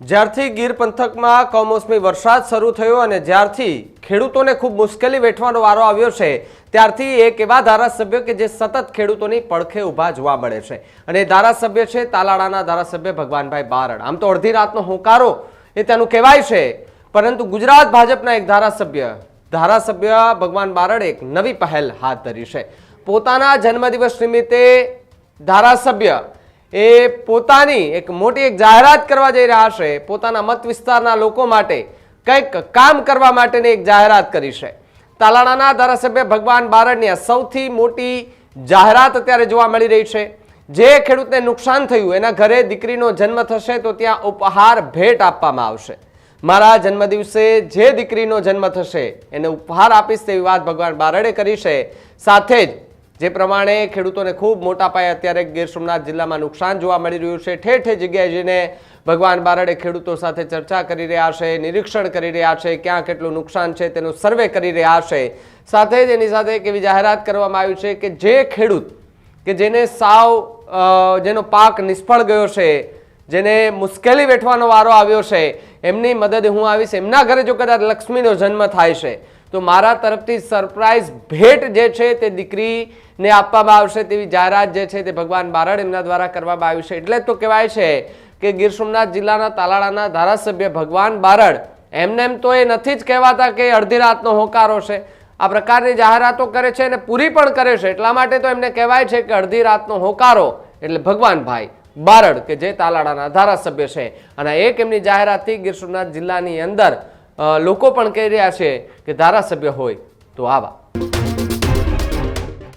જ્યારથી ગીર પંથકમાં કમોસમી વરસાદ શરૂ થયો અને જ્યારથી ખેડૂતોને ખૂબ મુશ્કેલી વેઠવાનો વારો આવ્યો છે, ત્યારથી એક એવા ધારાસભ્ય કે જે સતત ખેડૂતોની પડખે ઊભા જોવા મળે છે. અને ધારાસભ્ય છે તાલાળાના ધારાસભ્ય ભગવાનભાઈ બારડ. આમ તો અડધી રાતનો હોંકારો એ તેનું કહેવાય છે. પરંતુ ગુજરાત ભાજપના એક ધારાસભ્ય ધારાસભ્ય ભગવાન બારડ એક નવી પહેલ હાથ ધરી છે. પોતાના જન્મદિવસ નિમિત્તે ધારાસભ્ય એ પોતાની એક મોટી એક જાહેરાત કરવા જઈ રહ્યા છે. પોતાના મત વિસ્તારના લોકો માટે કંઈક કામ કરવા માટેની એક જાહેરાત કરી છે. તાલાણાના ધારાસભ્ય ભગવાન બારડની સૌથી મોટી જાહેરાત અત્યારે જોવા મળી રહી છે. જે ખેડૂતને નુકસાન થયું, એના ઘરે દીકરીનો જન્મ થશે તો ત્યાં ઉપહાર ભેટ આપવામાં આવશે. મારા જન્મદિવસે જે દીકરીનો જન્મ થશે, એને ઉપહાર આપીશ તેવી વાત ભગવાન બારડે કરી છે. સાથે જ જે પ્રમાણે ખેડૂતોને ખૂબ મોટા પાયે અત્યારે ગીર સોમનાથ જિલ્લામાં નુકસાન જોવા મળી રહ્યું છે. ઠેર ઠેર જગ્યાએ જઈને ભગવાન બારડે ખેડૂતો સાથે ચર્ચા કરી રહ્યા છે, નિરીક્ષણ કરી રહ્યા છે ક્યાં કેટલું નુકસાન છે તેનો સર્વે કરી રહ્યા છે. સાથે જ એની સાથે એક એવી જાહેરાત કરવામાં આવી છે કે જે ખેડૂત કે જેને સાવ જેનો પાક નિષ્ફળ ગયો છે, જેને મુશ્કેલી વેઠવાનો વારો આવ્યો છે, એમની મદદ હું આવીશ. એમના ઘરે જો કદાચ લક્ષ્મીનો જન્મ થાય છે તો મારા તરફથી સરપ્રાઈઝ ભેટ જે છે તે દીકરીને આપવામાં આવશે તેવી જાહેરાત જે છે તે ભગવાન બારડ એમના દ્વારા કરવામાં આવ્યું છે. એટલે તો કહેવાય છે કે ગીર સોમનાથ જિલ્લાના તાલાળાના ધારાસભ્ય ભગવાન બારડ એમને એમ તો એ નથી જ કહેવાતા કે અડધી રાતનો હોકારો છે. આ પ્રકારની જાહેરાતો કરે છે અને પૂરી પણ કરે છે. એટલા માટે તો એમને કહેવાય છે કે અડધી રાતનો હોકારો એટલે ભગવાનભાઈ બારડ, કે જે તાલાળાના ધારાસભ્ય છે. અને એક એમની જાહેરાતથી ગીર સોમનાથ જિલ્લાની અંદર લોકો પણ કહી રહ્યા છે કે ધારાસભ્ય હોય તો આવા.